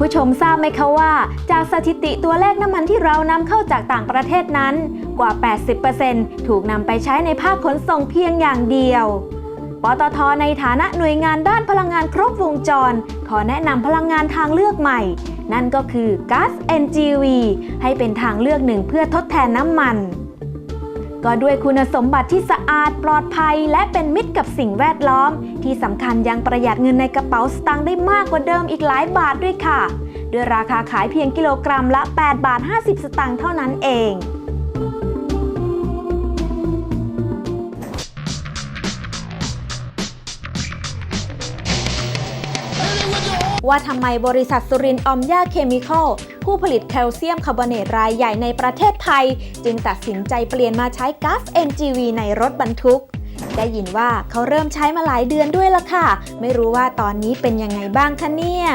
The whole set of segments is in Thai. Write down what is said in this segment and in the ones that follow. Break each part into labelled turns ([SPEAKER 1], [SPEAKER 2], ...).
[SPEAKER 1] ผู้ชมทราบไหมคะว่า จากสถิติตัวเลขน้ำมันที่เรานำเข้าจากต่างประเทศนั้น กว่า 80%ถูกนำไปใช้ในภาคขนส่งเพียงอย่างเดียว ปตทในฐานะหน่วยงานด้านพลังงานครบวงจร ขอแนะนำพลังงานทางเลือกใหม่ นั่นก็คือก๊าซ NGV ให้เป็นทางเลือกหนึ่งเพื่อทดแทนน้ำมัน ก็ด้วยคุณสมบัติที่สะอาดปลอดภัย และเป็นมิตรกับสิ่งแวดล้อม ที่สำคัญยังประหยัดเงินในกระเป๋าสตางค์ได้มากกว่าเดิมอีกหลายบาทด้วยค่ะ ด้วยราคาขายเพียงกิโลกรัมละ 8 บาท 50 สตางค์เท่านั้นเองว่าทำไมบริษัทสุรินออมยาเคมีคอล ผู้ผลิตแคลเซียมคาร์บอเนตรายใหญ่ในประเทศไทย จึงตัดสินใจเปลี่ยนมาใช้ก๊าซ NGV ในรถบรรทุก ได้ยินว่าเขาเริ่มใช้มาหลายเดือนด้วยละค่ะ ไม่รู้ว่าตอนนี้เป็นยังไงบ้างคะเนี่ย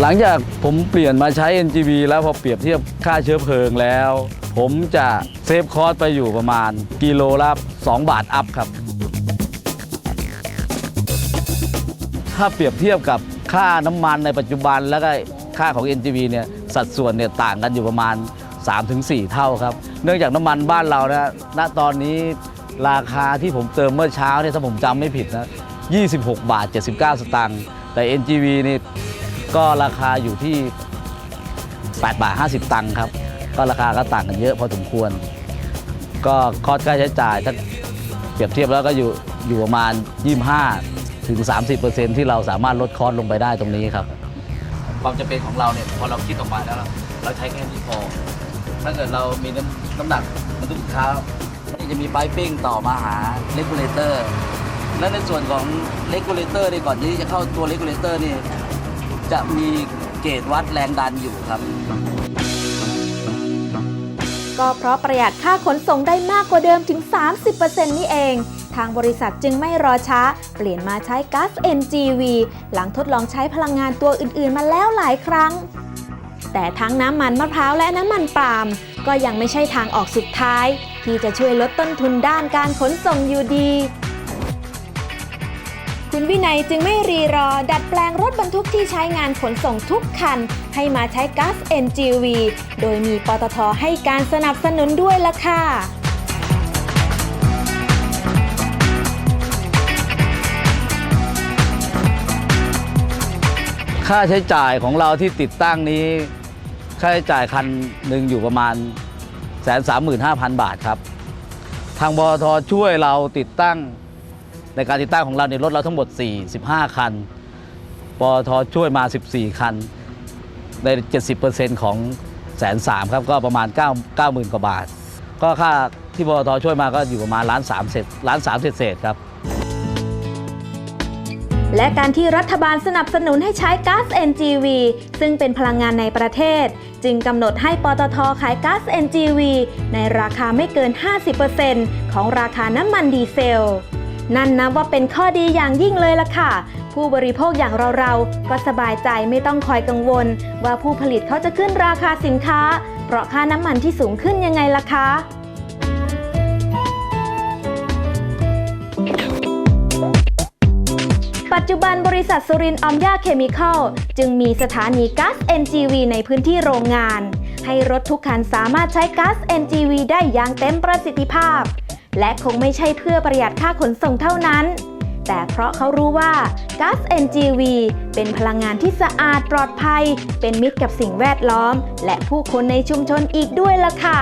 [SPEAKER 2] หลังจากผมเปลี่ยนมาใช้ NGV แล้วพอเปรียบเทียบค่าเชื้อเพลิงแล้วผมจะเซฟคอสไปอยู่ประมาณกิโลละ2บาทอัพครับ ถ้าเปรียบเทียบกับค่าน้ำมันในปัจจุบันแล้วก็ค่าของ NGV เนี่ยสัดส่วนเนี่ยต่างกันอยู่ประมาณ 3-4 เท่าครับ เนื่องจากน้ำมันบ้านเรานะณตอนนี้ราคาที่ผมเติมเมื่อเช้าเนี่ยถ้าผมจำไม่ผิดนะ 26 บาท 79 สตางค์แต่ NGV นี่ก็ราคาอยู่ที่ 8 บาท 50 ตังค์ครับ ก็ราคาก็ต่างกันเยอะพอสมควร ก็คอสค่าใช้จ่ายถ้าเปรียบเทียบแล้วก็อยู่อยู่ประมาณ 25 ถึง 30 ที่เราสามารถลดคอสลงไปได้ตรงนี้ครับ ความจำเป็นของเราเนี่ยพอเราคิดออกมาแล้ว เราใช้แค่นี้พอ ถ้าเกิดเรามีน้ำน้ำหนักบรรทุกสินค้ามันจะมีไ i ปิ้งต่อมาหาเลกูลเลเตอร์และในส่วนของเลกูลเลเตอร์นี่ก่อนที่จะเข้าตัวเลกูลเลเตอร์นี่จะมีเกจวัดแรงดันอยู่ครับ
[SPEAKER 1] ก็เพราะประหยัดค่าขนส่งได้มากกว่าเดิมถึง 30%นี่เอง ทางบริษัทจึงไม่รอช้า เปลี่ยนมาใช้ก๊าซ NGV หลังทดลองใช้พลังงานตัวอื่นๆ มาแล้วหลายครั้ง แต่ทั้งน้ำมันมะพร้าวและน้ำมันปาล์มก็ยังไม่ใช่ทางออกสุดท้าย ที่จะช่วยลดต้นทุนด้านการขนส่งอยู่ดี วินัยจึงไม่รีรอ ดัดแปลงรถบรรทุกที่ใช้งานขนส่งทุกคัน ให้มาใช้ก๊าซ NGV โดยมีปตทให้การสนับสนุนด้วยล่ะค่ะ
[SPEAKER 2] ค่าใช้จ่ายของเราที่ติดตั้งนี้ ค่าใช้จ่ายคันหนึ่งอยู่ประมาณ135,000บาทครับ ทางบทช่วยเราติดตั้ง ในการติดตั้งของเราในรถเราทั้งหมด 45 คันปตทช่วยมา 14 คัน ใน 70%ของแสนสามครับก็ประมาณ 9 90,000 กว่าบาท ก็ค่าที่บทช่วยมาก็อยู่ประมาณล้านสามเศษล้านสามเศษๆครับ
[SPEAKER 1] และการที่รัฐบาลสนับสนุนให้ใช้ก๊าซ NGV ซึ่งเป็นพลังงานในประเทศ จึงกำหนดให้ปตทขายก๊าซ NGV ในราคาไม่เกิน 50%ของราคาน้ำมันดีเซล นั่นนับว่าเป็นข้อดีอย่างยิ่งเลยล่ะค่ะ ผู้บริโภคอย่างเราๆ ก็สบายใจไม่ต้องคอยกังวล ว่าผู้ผลิตเขาจะขึ้นราคาสินค้า เพราะค่าน้ำมันที่สูงขึ้นยังไงล่ะคะปัจจุบันบริษัทสุรินออมยาเคมีคอลจึงมีสถานีก๊าซ NGV ในพื้นที่โรงงาน ให้รถทุกคันสามารถใช้ก๊าซ NGV ได้อย่างเต็มประสิทธิภาพ และคงไม่ใช่เพื่อประหยัดค่าขนส่งเท่านั้น แต่เพราะเขารู้ว่าก๊าซ NGV เป็นพลังงานที่สะอาดปลอดภัย เป็นมิตรกับสิ่งแวดล้อม และผู้คนในชุมชนอีกด้วยล่ะค่ะ